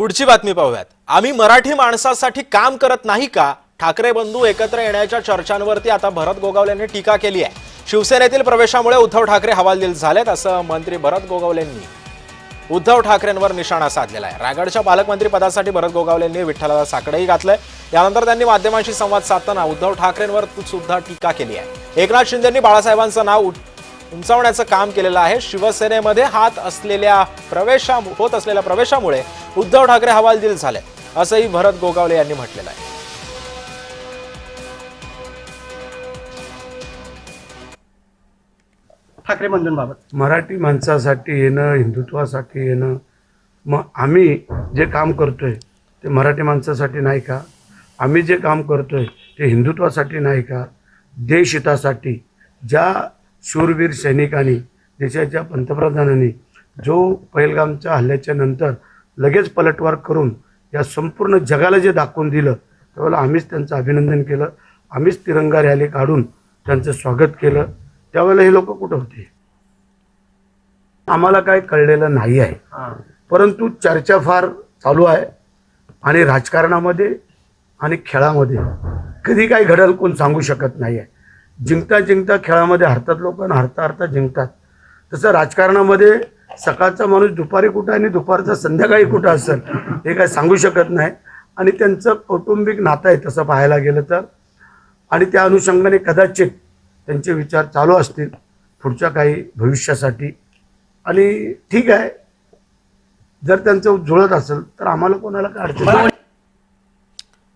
पुढची बातमी पाहूयात. आम्ही मराठी माणसासाठी काम करत नाही का? ठाकरे बंधू एकत्र येण्याच्या चर्चांवरती आता भरत गोगावले यांनी टीका केली आहे. शिवसेनेतील प्रवेशामुळे उद्धव ठाकरे हवालदिल झालेत असं मंत्री भरत गोगावलेंनी उद्धव ठाकरेंवर निशाणा साधलेला आहे. रायगडच्या पालकमंत्री पदासाठी भरत गोगावलेंनी विठ्ठलाला साकडंही घातलंय. यानंतर त्यांनी माध्यमांशी संवाद साधताना उद्धव ठाकरेंवर सुद्धा टीका केली आहे. एकनाथ शिंदेंनी बाळासाहेबांचं नाव उठ- उंचावण्याचं काम केलेलं आहे. शिवसेनेमध्ये हात असलेल्या प्रवेशा होत असलेल्या प्रवेशामुळे उद्धव ठाकरे हवालदिल झाले. असंही भरत गोगावले यांनी म्हटलेलं आहे. ठाकरे बंधूंबाबत मराठी माणसासाठी येणं हिंदुत्वासाठी येणं मग आम्ही जे काम करतोय ते मराठी माणसासाठी नाही का? आम्ही जे काम करतोय ते हिंदुत्वासाठी नाही का? देशहितासाठी ज्या शूरवीर सैनिकांनी देशाच्या पंतप्रधानांनी जो पहिलगामच्या हल्ल्याच्या नंतर लगेच पलटवार करून या संपूर्ण जगाला जे दाखवून दिलं त्यावेळेला आम्हीच त्यांचं अभिनंदन केलं. आम्हीच तिरंगा रॅली काढून त्यांचं स्वागत केलं. त्यावेळेला हे लोक कुठं होते? आम्हाला काय कळलेलं नाही आहे. परंतु चर्चा फार चालू आहे आणि राजकारणामध्ये आणि खेळामध्ये कधी काय घडल कोण सांगू शकत नाही आहे. जिंकता जिंकता खेळामध्ये हरतात लोक आणि हरता हरता जिंकतात. तसं राजकारणामध्ये सकाळचा माणूस दुपारी कुठं आणि दुपारचा संध्याकाळी कुठं असेल हे काय सांगू शकत नाही. आणि त्यांचं कौटुंबिक नातं आहे तसं पाहायला गेलं तर. आणि त्या अनुषंगाने कदाचित त्यांचे विचार चालू असतील पुढच्या काही भविष्यासाठी. आणि ठीक आहे. जर त्यांचं जुळत असेल तर आम्हाला कोणाला काय अडचण